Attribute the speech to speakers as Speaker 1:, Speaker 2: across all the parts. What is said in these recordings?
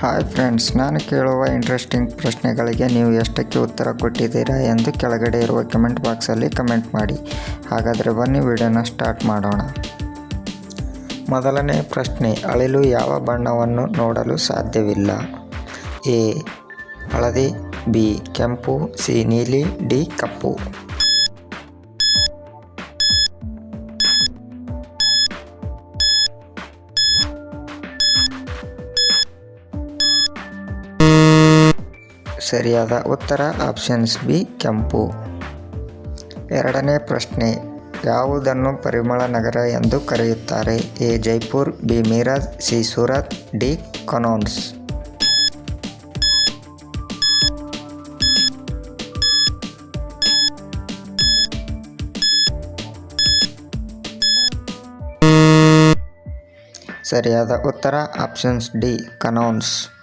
Speaker 1: Hi friends, ನಾನು ಕೇಳುವ interesting ಪ್ರಶ್ನೆಗಳಿಗೆ ನೀವು ಎಷ್ಟಕ್ಕೆ ಉತ್ತರ ಕೊಟ್ಟಿದ್ದೀರಾ ಎಂದು ಕೆಳಗಡೆ ಇರುವ ಕಮೆಂಟ್ ಬಾಕ್ಸಲ್ಲಿ ಕಮೆಂಟ್ ಮಾಡಿ. ಹಾಗಾದರೆ ಬನ್ನಿ ವಿಡಿಯೋನ ಸ್ಟಾರ್ಟ್ ಮಾಡೋಣ. ಮೊದಲನೇ ಪ್ರಶ್ನೆ, ಅಳಿಲು ಯಾವ ಬಣ್ಣವನ್ನು ನೋಡಲು ಸಾಧ್ಯವಿಲ್ಲ? ಎ, ಹಳದಿ, ಬಿ, ಕೆಂಪು, ಸಿ, ನೀಲಿ, ಡಿ, ಕಪ್ಪು. ಸರಿಯಾದ ಉತ್ತರ ಆಪ್ಷನ್ಸ್ ಬಿ, ಕೆಂಪು. ಎರಡನೇ ಪ್ರಶ್ನೆ, ಯಾವುದನ್ನು ಪರಿಮಳ ನಗರ ಎಂದು ಕರೆಯುತ್ತಾರೆ? A, Jaipur, B, Miraj, C, Surat, D, Kannauj. ಸರಿಯಾದ ಉತ್ತರ ಆಪ್ಷನ್ಸ್ ಡಿ, ಕನೌನ್ಸ್.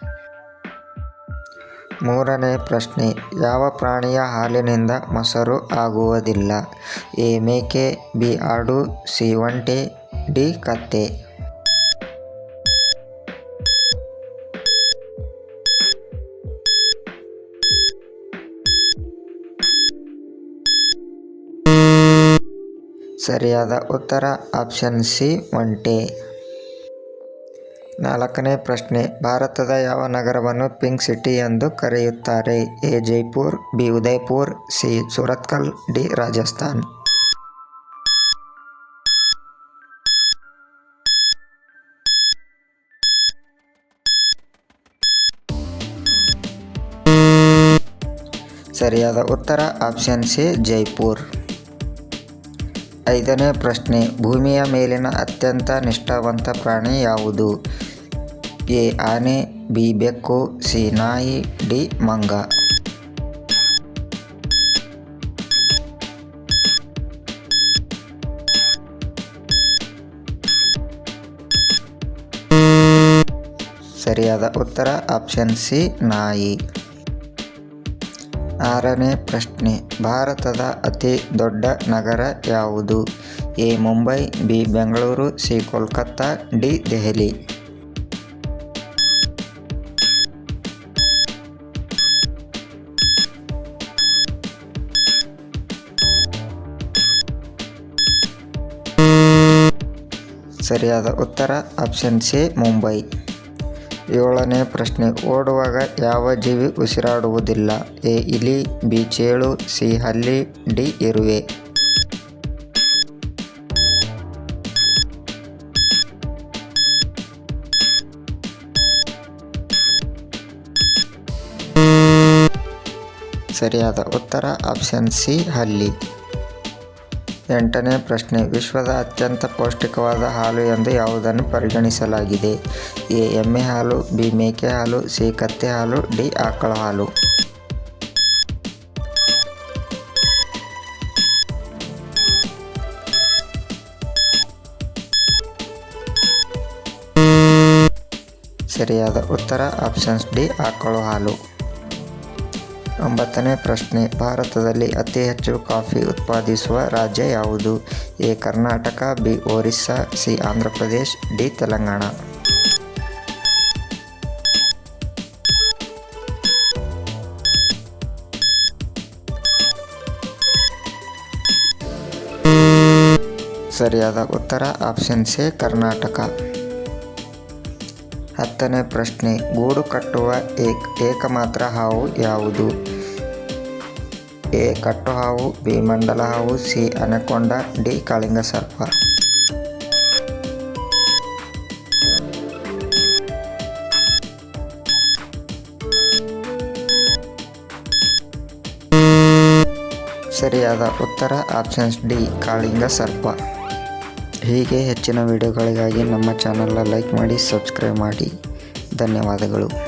Speaker 1: ಮೂರನೇ ಪ್ರಶ್ನೆ, ಯಾವ ಪ್ರಾಣಿಯ ಹಾಲಿನಿಂದ ಮೊಸರು ಆಗುವುದಿಲ್ಲ? ಎ, ಮೇಕೆ, ಬಿ, ಆಡು, ಸಿ, ಒಂಟೆ, ಡಿ, ಕತ್ತೆ. ಸರಿಯಾದ ಉತ್ತರ ಆಪ್ಷನ್ ಸಿ, ಒಂಟೆ. ನಾಲ್ಕನೇ ಪ್ರಶ್ನೆ, ಭಾರತದ ಯಾವ ನಗರವನ್ನು ಪಿಂಕ್ ಸಿಟಿ ಎಂದು ಕರೆಯುತ್ತಾರೆ? A, Jaipur, B, Udaipur, C, Surathkal, D, Rajasthan. ಸರಿಯಾದ ಉತ್ತರ, ಆಪ್ಷನ್ ಸಿ, ಜೈಪುರ್. ಐದನೇ ಪ್ರಶ್ನೆ, ಭೂಮಿಯ ಮೇಲಿನ ಅತ್ಯಂತ ನಿಷ್ಠಾವಂತ ಪ್ರಾಣಿ ಯಾವುದು? ಎ ಆನೆ, ಬಿ ಬೆಕ್ಕು, ಸಿ ನಾಯಿ, ಡಿ ಮಂಗ. ಸರಿಯಾದ ಉತ್ತರ, ಆಪ್ಷನ್ ಸಿ, ನಾಯಿ. ಆರನೇ ಪ್ರಶ್ನೆ, ಭಾರತದ ಅತಿ ದೊಡ್ಡ ನಗರ ಯಾವುದು? A, Mumbai, B, Bengaluru, C, Kolkata, D, Delhi. ಸರಿಯಾದ ಉತ್ತರ ಆಪ್ಷನ್ ಸಿ, ಮುಂಬೈ. ಏಳನೇ ಪ್ರಶ್ನೆ, ಓಡುವಾಗ ಯಾವ ಜೀವಿ ಉಸಿರಾಡುವುದಿಲ್ಲ? ಎ, ಇಲಿ, ಬಿ, ಚೇಳು, ಸಿ, ಹಲ್ಲಿ, ಡಿ ಇರುವೆ ಸರಿಯಾದ ಉತ್ತರ ಆಪ್ಷನ್ ಸಿ, ಹಲ್ಲಿ. ಎಂಟನೇ ಪ್ರಶ್ನೆ, ವಿಶ್ವದ ಅತ್ಯಂತ ಪೌಷ್ಟಿಕವಾದ ಹಾಲು ಎಂದು ಯಾವುದನ್ನು ಪರಿಗಣಿಸಲಾಗಿದೆ? ಎ, ಎಮ್ಮೆ ಹಾಲು, ಬಿ, ಮೇಕೆ ಹಾಲು, ಸಿ, ಕತ್ತೆ ಹಾಲು, ಡಿ, ಆಕಳ ಹಾಲು. ಸರಿಯಾದ ಉತ್ತರ, ಆಪ್ಷನ್ಸ್ ಡಿ, ಆಕಳು ಹಾಲು. ಒಂಬತ್ತನೇ ಪ್ರಶ್ನೆ, ಭಾರತದಲ್ಲಿ ಅತಿ ಹೆಚ್ಚು ಕಾಫಿ ಉತ್ಪಾದಿಸುವ ರಾಜ್ಯ ಯಾವುದು? A, Karnataka, B, Orissa, C Andhra Pradesh D, Telangana. ಸರಿಯಾದ ಉತ್ತರ, ಆಪ್ಷನ್ ಸಿ, ಕರ್ನಾಟಕ. ಹತ್ತನೇ ಪ್ರಶ್ನೆ, ಗೂಡು ಕಟ್ಟುವ ಏಕ್, ಏಕಮಾತ್ರ ಹಾವು ಯಾವುದು? ಎ ಕಟ್ಟು ಹಾವು ಬಿ ಮಂಡಲ ಹಾವು ಸಿ ಅನಕೊಂಡ, ಡಿ ಕಾಳಿಂಗ ಸರ್ಪ ಸರಿಯಾದ ಉತ್ತರ, ಆಪ್ಷನ್ಸ್ ಡಿ ಕಾಳಿಂಗ ಸರ್ಪ ಹೀಗೆ ಹೆಚ್ಚಿನ ವಿಡಿಯೋಗಳಿಗಾಗಿ ನಮ್ಮ ಚಾನಲ್ನ ಲೈಕ್ ಮಾಡಿ, ಸಬ್ಸ್ಕ್ರೈಬ್ ಮಾಡಿ. ಧನ್ಯವಾದಗಳು.